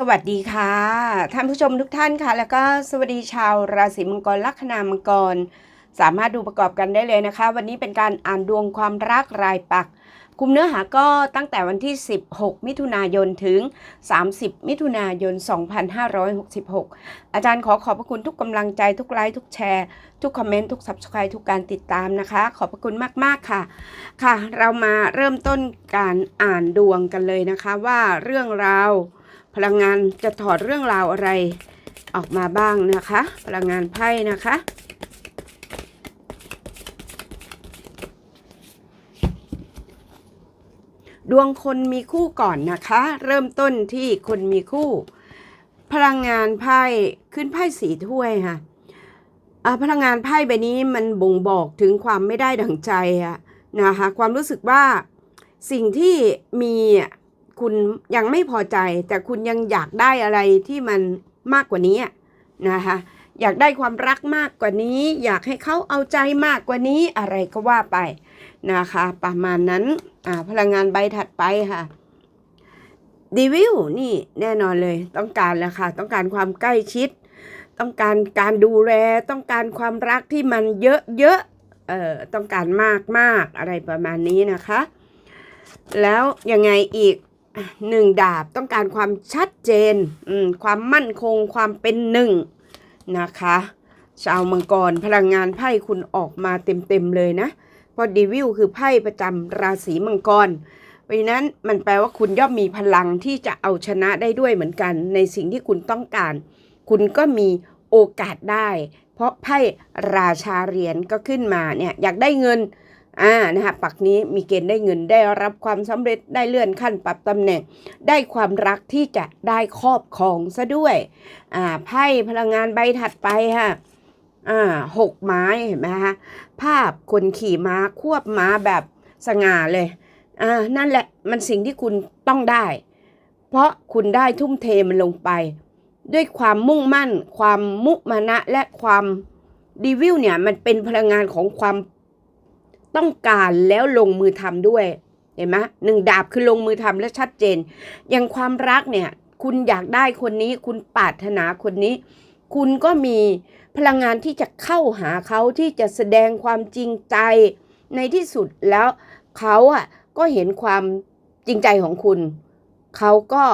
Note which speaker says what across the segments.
Speaker 1: สวัสดีค่ะท่านผู้ชมทุกท่านค่ะ แล้วก็สวัสดีชาวราศีมังกรลัคนามังกร สามารถดูประกอบกันได้เลยนะคะ วันนี้เป็นการอ่านดวงความรักรายปักคุมเนื้อหาก็ตั้งแต่วันที่ 16 มิถุนายนถึง 30 มิถุนายน 2566 อาจารย์ขอขอบพระคุณทุกกำลังใจทุกไลค์ทุกแชร์ ทุกคอมเมนต์ทุก subscribe ทุกการติดตามนะคะ ขอบพระคุณมากๆค่ะ ค่ะ เรามาเริ่มต้นการอ่านดวงกันเลยนะคะว่าเรื่องราว พลังงานจะถอดเรื่องราวอะไรออกมาบ้างนะคะ พลังงานไพ่นะคะดวงคนมีคู่ก่อนนะคะ เริ่มต้นที่คนมีคู่ พลังงานไพ่ขึ้นไพ่สีถ้วยค่ะพลังงานไพ่ใบนี้มันบ่งบอกถึงความไม่ได้ดั่งใจอะนะคะความรู้สึกว่าสิ่งที่มี คุณยังไม่พอใจ แต่คุณยังอยากได้อะไรที่มันมากกว่านี้นะคะอยากได้ความรักมากกว่านี้ อยากให้เขาเอาใจมากกว่านี้อะไรก็ว่าไปนะคะ ประมาณนั้นพลังงานใบถัดไปค่ะดีวิลนี่แน่นอนเลย ต้องการแล้วค่ะ ต้องการความใกล้ชิด ต้องการการดูแล ต้องการความรักที่มันเยอะๆเอ่อต้องการมากมากๆอะไรประมาณนี้นะคะ แล้วยังไงอีก หนึ่งดาบต้องการความชัดเจนความมั่นคงความเป็นหนึ่งนะคะ ชาวมังกรพลังงานไพ่คุณออกมาเต็มๆเลยนะเพราะดีวิลคือไพ่ประจำราศีมังกรเพราะฉะนั้นมันแปลว่าคุณย่อมมีพลังที่จะเอาชนะได้ด้วยเหมือนกัน ในสิ่งที่คุณต้องการ คุณก็มีโอกาสได้ เพราะไพ่ราชาเหรียญก็ขึ้นมาเนี่ยอยากได้เงิน อ่านะคะปักนี้มีเกณฑ์ได้เงินได้รับความสำเร็จได้เลื่อนขั้นปรับตำแหน่ง ได้ความรักที่จะได้ครอบครองซะด้วยอ่าไพ่พลังงานใบถัดไปค่ะอ่าหกไม้เห็นไหมคะภาพคนขี่ม้าควบม้าแบบสง่าเลยอ่านั่นแหละมันสิ่งที่คุณต้องได้ เพราะคุณได้ทุ่มเทมันลงไป ด้วยความมุ่งมั่น ความมุมานะและความดีวิวเนี่ยมันเป็นพลังงานของความ ต้องการแล้วลงมือทำด้วยเห็นไหมหนึ่งดาบคือลงมือทำและชัดเจน อย่างความรักเนี่ย คุณอยากได้คนนี้ คุณปรารถนาคนนี้ คุณก็มีพลังงานที่จะเข้าหาเขาที่จะแสดงความจริงใจในที่สุดแล้วเขาอะก็เห็นความจริงใจของคุณ เขาก็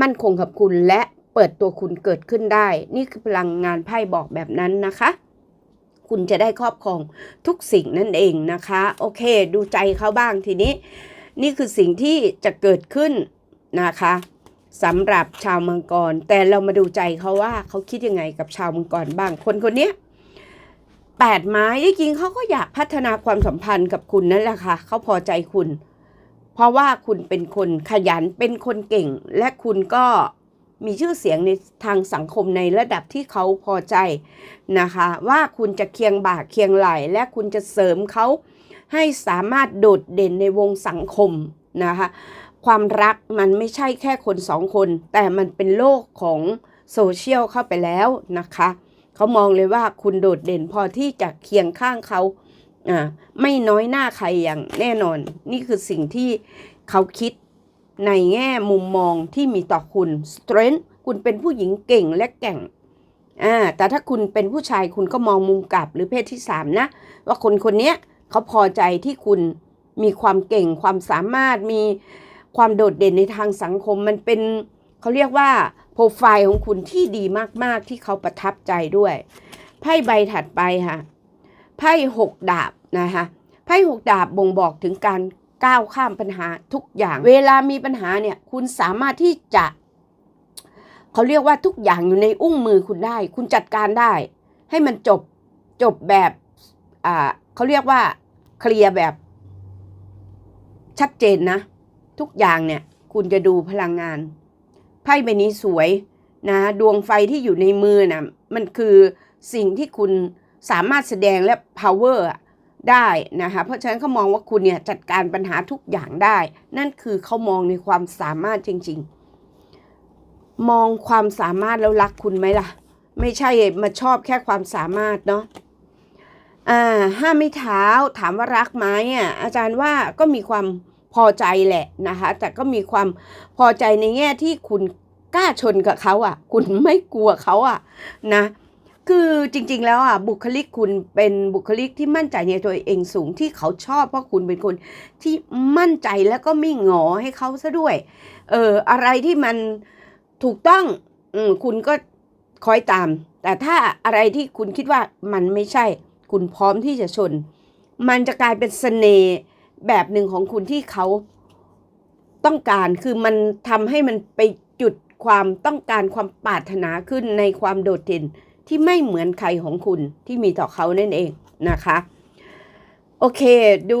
Speaker 1: มั่นคงกับคุณและเปิดตัวคุณเกิดขึ้นได้ นี่คือพลังงานไพ่บอกแบบนั้นนะคะ คุณจะได้ครอบครองทุกสิ่งนั่นเองนะคะ โอเค ดูใจเขาบ้างทีนี้ นี่คือสิ่งที่จะเกิดขึ้นนะคะสำหรับชาวมังกร แต่เรามาดูใจเขาว่าเขาคิดยังไงกับชาวมังกรบ้างคนคนนี้แปดไม้ที่จริงเขาก็อยากพัฒนาความสัมพันธ์กับคุณนั่นแหละค่ะเขาพอใจคุณ เพราะว่าคุณเป็นคนขยันเป็นคนเก่ง และคุณก็ มีชื่อเสียงในทางสังคมในระดับที่เขาพอใจนะคะ ว่าคุณจะเคียงบ่าเคียงไหลและคุณจะเสริมเขาให้สามารถโดดเด่นในวงสังคมนะคะความรักมันไม่ใช่แค่คนสองคน แต่มันเป็นโลกของโซเชียลเข้าไปแล้วนะคะเขามองเลยว่าคุณโดดเด่นพอที่จะเคียงข้างเขาอ่าไม่น้อยหน้าใครอย่างแน่นอน นี่คือสิ่งที่เขาคิด ในแง่มุมมองที่มีต่อคุณ strength คุณเป็นผู้หญิงเก่งและแก่งอ่าแต่ถ้าคุณเป็นผู้ชายคุณก็มองมุมกลับหรือเพศที่สามนะ ว่าคนคนนี้เขาพอใจที่คุณมีความเก่งความสามารถมีความโดดเด่นในทางสังคมมันเป็นเขาเรียกว่าโปรไฟล์ของคุณที่ดีมาก ๆ ที่เขาประทับใจด้วยไพ่ใบถัดไปค่ะไพ่หกดาบนะคะไพ่หกดาบบ่งบอกถึงการ ก้าวข้ามปัญหาทุกอย่าง เวลามีปัญหาเนี่ย คุณสามารถที่จะ เขาเรียกว่าทุกอย่างอยู่ในอุ้งมือคุณได้ คุณจัดการได้ ให้มันจบจบแบบอ่าเขาเรียกว่าเคลียร์แบบ ชัดเจนนะ ทุกอย่างเนี่ย คุณจะดูพลังงานไพ่ใบนี้สวยนะดวงไฟที่อยู่ในมือนะมันคือสิ่งที่คุณสามารถแสดงและ power อะ ได้นะคะเพราะฉะนั้นเขามองว่าคุณเนี่ยจัดการปัญหาทุกอย่างได้ นั่นคือเขามองในความสามารถจริง ๆ มองความสามารถแล้วรักคุณไหมล่ะ ไม่ใช่มาชอบแค่ความสามารถเนาะอ่าห้ามไม่เท้าถามว่ารักไหมอะอาจารย์ว่าก็มีความพอใจแหละนะคะแต่ก็มีความพอใจในแง่ที่คุณกล้าชนกับเขาอะ คุณไม่กลัวเขาอะนะ คือจริงๆแล้วอะบุคลิกคุณเป็นบุคลิกที่มั่นใจในตัวเองสูงที่เขาชอบเพราะคุณเป็นคนที่มั่นใจแล้วก็ไม่หงอให้เขาซะด้วย เอออะไรที่มันถูกต้องอืคุณก็คอยตาม แต่ถ้าอะไรที่คุณคิดว่ามันไม่ใช่ คุณพร้อมที่จะชน มันจะกลายเป็นเสน่ห์แบบหนึ่งของคุณที่เขาต้องการคือมันทำให้มันไปจุดความต้องการความปรารถนาขึ้นในความโดดเด่น ที่ไม่เหมือนใครของคุณที่มีต่อเขานั่นเองนะคะ โอเคดู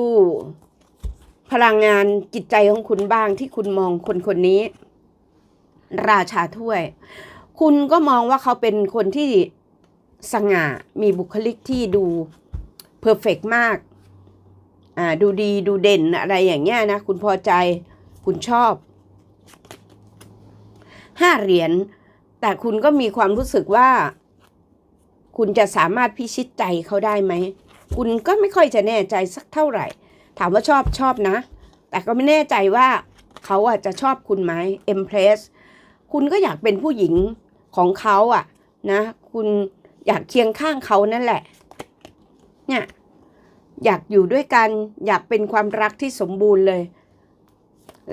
Speaker 1: พลังงานจิตใจของคุณบ้างที่คุณมองคนคนนี้ ราชาถ้วย คุณก็มองว่าเขาเป็นคนที่สง่ามีบุคลิกที่ดูเพอร์เฟกมากอ่าดูดีดูเด่นอะไรอย่างเงี้ยนะ คุณพอใจคุณชอบห้าเหรียญแต่คุณก็มีความรู้สึกว่า คุณจะสามารถพิชิตใจเขาได้ไหม คุณก็ไม่ค่อยจะแน่ใจสักเท่าไหร่ ถามว่าชอบชอบนะ แต่ก็ไม่แน่ใจว่าเขาอะจะชอบคุณไหม Empress คุณก็อยากเป็นผู้หญิงของเขาอะนะ คุณอยากเคียงข้างเขานั่นแหละ เนี่ยอยากอยู่ด้วยกัน อยากเป็นความรักที่สมบูรณ์เลย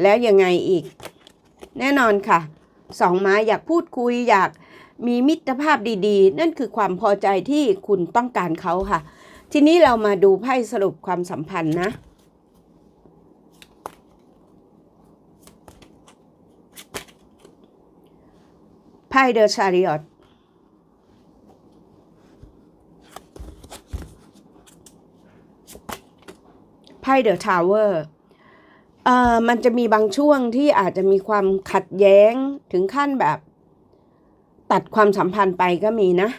Speaker 1: แล้วยังไงอีก แน่นอนค่ะ สองไม้อยากพูดคุยอยาก มีมิตรภาพดีๆ นั่นคือความพอใจที่คุณต้องการเขาค่ะ ทีนี้เรามาดูไพ่สรุปความสัมพันธ์นะไพ่เดอะชาริออตไพ่เดอะทาวเวอร์เอ่อมันจะมีบางช่วงที่อาจจะมีความขัดแย้งถึงขั้นแบบ ตัดความสัมพันธ์ไปก็มีนะ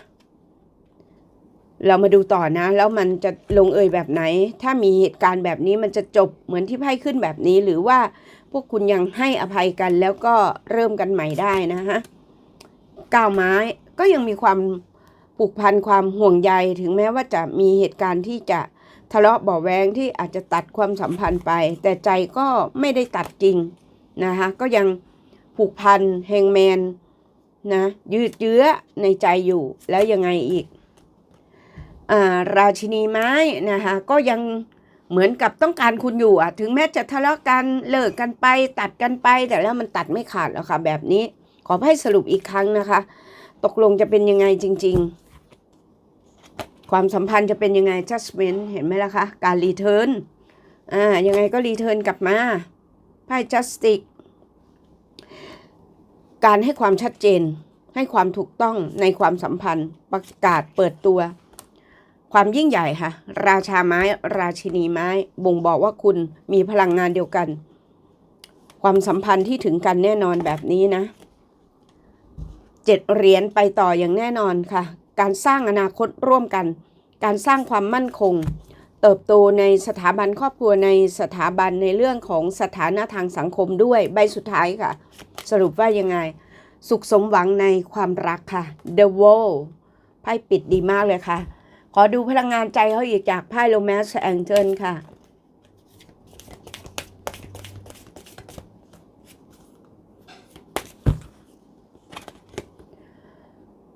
Speaker 1: เรามาดูต่อนะ แล้วมันจะลงเอยแบบไหน ถ้ามีเหตุการณ์แบบนี้มันจะจบเหมือนที่ไพ่ขึ้นแบบนี้ หรือว่าพวกคุณยังให้อภัยกันแล้วก็เริ่มกันใหม่ได้นะฮะก้าวไม้ก็ยังมีความผูกพันความห่วงใยถึงแม้ว่าจะมีเหตุการณ์ที่จะทะเลาะเบาแวงที่อาจจะตัดความสัมพันธ์ไป แต่ใจก็ไม่ได้ตัดจริงนะคะก็ยังผูกพันแฮงแมน นะยืดเยื้อในใจอยู่แล้วยังไงอีกอราชินีไม้นะคะก็ยังเหมือนกับต้องการคุณอยู่อะถึงแม้จะทะเลาะกันเลิกกันไป ตัดกันไปแต่แล้วมันตัดไม่ขาดแล้วค่ะ แบบนี้ ขอให้สรุปอีกครั้งนะคะ ตกลงจะเป็นยังไงจริง ๆ ความสัมพันธ์จะเป็นยังไง judgment เห็นไหมล่ะคะ การรีเทิร์นอ่ายังไงก็รีเทิร์นกลับมาไพ่ justice การให้ความชัดเจน ให้ความถูกต้องในความสัมพันธ์ ประกาศเปิดตัว ความยิ่งใหญ่ค่ะ ราชาไม้ ราชินีไม้ บ่งบอกว่าคุณมีพลังงานเดียวกัน ความสัมพันธ์ที่ถึงกันแน่นอนแบบนี้นะเจ็ดเหรียญไปต่ออย่างแน่นอนค่ะ การสร้างอนาคตร่วมกัน การสร้างความมั่นคง เติบโตในสถาบันครอบครัวในสถาบันในเรื่องของสถานะทางสังคมด้วยใบสุดท้ายค่ะ สรุปว่ายังไง สุขสมหวังในความรักค่ะ The Wall ไพ่ปิดดีมากเลยค่ะ ขอดูพลังงานใจเขาอีกจากไพ่ Romance Angel ค่ะ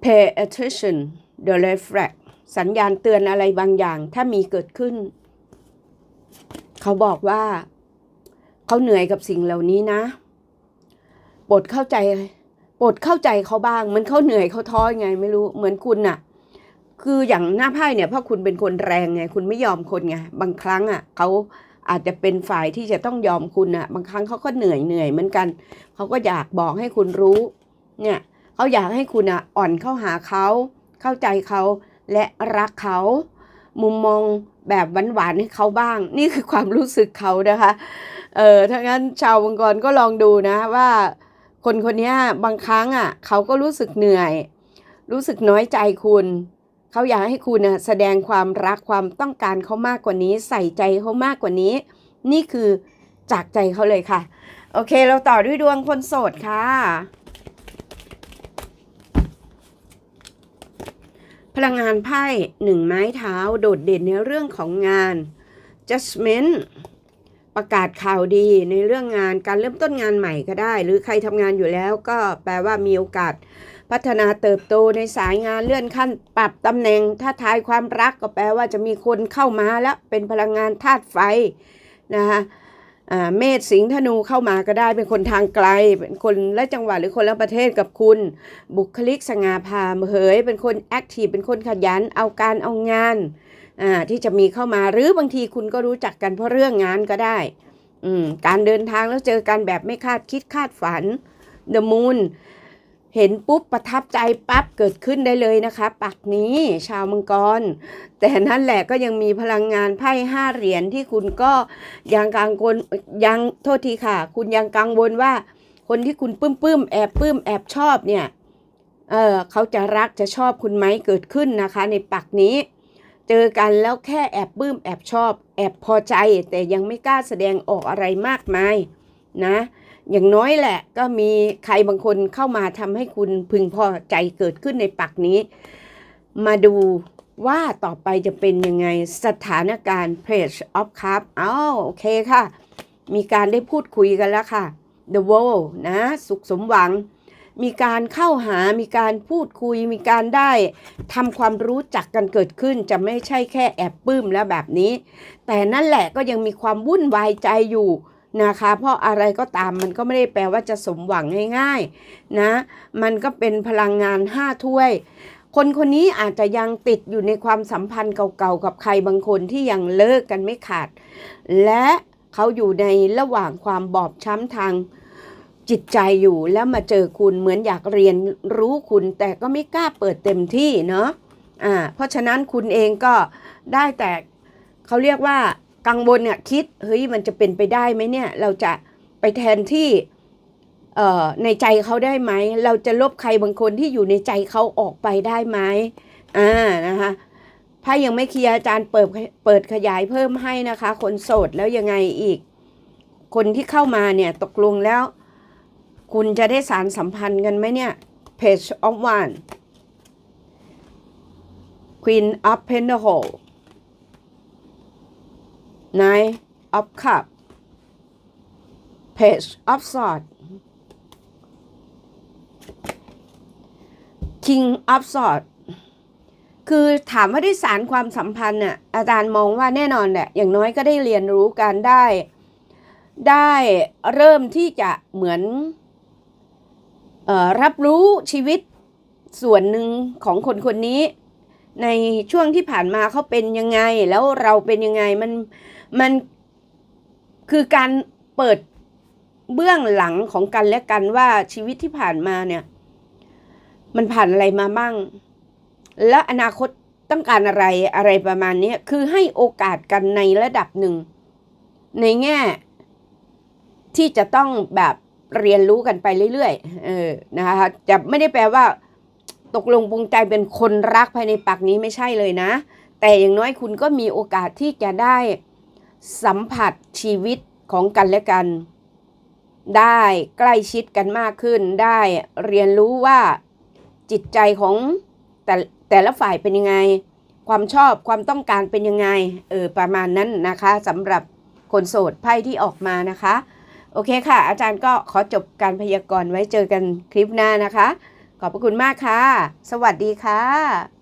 Speaker 1: Pay attention the red flag สัญญาณเตือนอะไรบางอย่างถ้ามีเกิดขึ้น เขาบอกว่า เขาเหนื่อยกับสิ่งเหล่านี้นะ ปรดเข้าใจปรดเข้าใจเขาบ้าง มันเขาเหนื่อยเขาท้อยังไง ไม่รู้เหมือนคุณน่ะ คืออย่างหน้าไพ่เนี่ยเพราะคุณเป็นคนแรงไง คุณไม่ยอมคนไงบางครั้งอะเขาอาจจะเป็นฝ่ายที่จะต้องยอมคุณอะ บางครั้งเขาก็เหนื่อยเหนื่อยเหมือนกันเขาก็อยากบอกให้คุณรู้ เนี่ยเขาอยากให้คุณอะอ่อนเข้าหาเขาเข้าใจเขาและรักเขามุมมองแบบหวานๆให้เขาบ้าง นี่คือความรู้สึกเขานะคะ เออถ้างั้นชาวบังกรก็ลองดูนะว่า คนคนนี้บางครั้งอะเขาก็รู้สึกเหนื่อย รู้สึกน้อยใจคุณ เขาอยากให้คุณน่ะแสดงความรักความต้องการเขามากกว่านี้ ใส่ใจเขามากกว่านี้ นี่คือจากใจเขาเลยค่ะ โอเคเราต่อด้วยดวงคนโสดค่ะพลังงานไพ่หนึ่งไม้เท้าโดดเด่นในเรื่องของงาน judgment ประกาศข่าวดีในเรื่องงานการเริ่มต้นงานใหม่ก็ได้ หรือใครทำงานอยู่แล้วก็แปลว่ามีโอกาส พัฒนาเติบโตในสายงานเลื่อนขั้น ปรับตำแหน่งถ้าทายความรักก็แปลว่าจะมีคนเข้ามาแล้วเป็นพลังงานธาตุไฟนะคะเมษสิงห์ธนูเข้ามาก็ได้เป็นคนทางไกล เป็นคนและจังหวัดหรือคนละประเทศกับคุณ บุคลิกสง่าผ่าเผยเป็นคนแอคทีฟเป็นคนขยันเอาการเอางาน ที่จะมีเข้ามาหรือบางทีคุณก็รู้จักกันเพราะเรื่องงานก็ได้อืมการเดินทางแล้วเจอกันแบบไม่คาดคิดคาดฝัน The Moon เห็นปุ๊บประทับใจปั๊บเกิดขึ้นได้เลยนะคะปักนี้ชาวมังกร แต่นั่นแหละก็ยังมีพลังงานไพ่ห้าเหรียญที่คุณก็ยังกังวลยังโทษทีค่ะ คุณยังกังวลว่า คนที่คุณปื้มปื้มแอบปื้มแอบชอบเนี่ยเออเขาจะรักจะชอบคุณไหมเกิดขึ้นนะคะ ในปักนี้ เจอกันแล้วแค่แอบปลื้มแอบชอบ แอบพอใจ แต่ยังไม่กล้าแสดงออกอะไรมากมายนะ อย่างน้อยแหละก็มีใครบางคนเข้ามาทำให้คุณพึงพอใจเกิดขึ้นในปักนี้ มาดูว่าต่อไปจะเป็นยังไงสถานการณ์ Page of Cup อ้าวโอเคค่ะ มีการได้พูดคุยกันแล้วค่ะ The World นะ สุขสมหวัง มีการเข้าหา มีการพูดคุย มีการได้ทำความรู้จักกันเกิดขึ้น จะไม่ใช่แค่แอบปลื้มแล้วแบบนี้ แต่นั่นแหละก็ยังมีความวุ่นวายใจอยู่นะคะ เพราะอะไรก็ตามมันก็ไม่ได้แปลว่าจะสมหวังง่ายๆนะ มันก็เป็นพลังงานห้าถ้วย คนคนนี้อาจจะยังติดอยู่ในความสัมพันธ์เก่าๆกับใครบางคนที่ยังเลิกกันไม่ขาด และเขาอยู่ในระหว่างความบอบช้ำทาง จิตใจอยู่แล้วมาเจอคุณเหมือนอยากเรียนรู้คุณแต่ก็ไม่กล้าเปิดเต็มที่เนาะอ่าเพราะฉะนั้นคุณเองก็ได้แต่เขาเรียกว่ากังวลเนี่ยคิดเฮ้ยมันจะเป็นไปได้ไหมเนี่ย เราจะไปแทนที่เอ่อในใจเขาได้ไหม เราจะลบใครบางคนที่อยู่ในใจเขาออกไปได้ไหมอ่านะคะไพ่ยังไม่เคลียร์อาจารย์เปิดเปิดขยายเพิ่มให้นะคะ คนโสดแล้วยังไงอีก คนที่เข้ามาเนี่ยตกลงแล้ว คุณจะได้สารสัมพันธ์กันไหมเนี่ย Page of One Queen of Pentacle Nine of Cup Page of Sword King of Sword คือถามว่าได้สารความสัมพันธ์น่ะอาจารย์มองว่าแน่นอนแหละอย่างน้อยก็ได้เรียนรู้กันได้ ได้เริ่มที่จะเหมือน รับรู้ชีวิตส่วนหนึ่งของคนคนนี้ ในช่วงที่ผ่านมาเขาเป็นยังไง แล้วเราเป็นยังไงมันมันคือการเปิดเบื้องหลังของกันและกันว่าชีวิตที่ผ่านมาเนี่ย มันผ่านอะไรมาบ้าง และอนาคตต้องการอะไรอะไรประมาณนี้คือให้โอกาสกันในระดับหนึ่ง ในแง่ ที่จะต้องแบบ เรียนรู้กันไปเรื่อยๆเออนะคะจะไม่ได้แปลว่า ตกลงปรุงใจเป็นคนรักภายในปักนี้ไม่ใช่เลยนะ แต่อย่างน้อยคุณก็มีโอกาสที่จะได้สัมผัสชีวิตของกันและกัน ได้ใกล้ชิดกันมากขึ้น ได้เรียนรู้ว่าจิตใจของแต่แต่ละฝ่ายเป็นยังไง ความชอบความต้องการเป็นยังไงเออประมาณนั้นนะคะสำหรับคนโสดไพ่ที่ออกมานะคะ โอเคค่ะ อาจารย์ก็ขอจบการพยากรณ์ไว้เจอกันคลิปหน้านะคะ ขอบพระคุณมากค่ะ สวัสดีค่ะ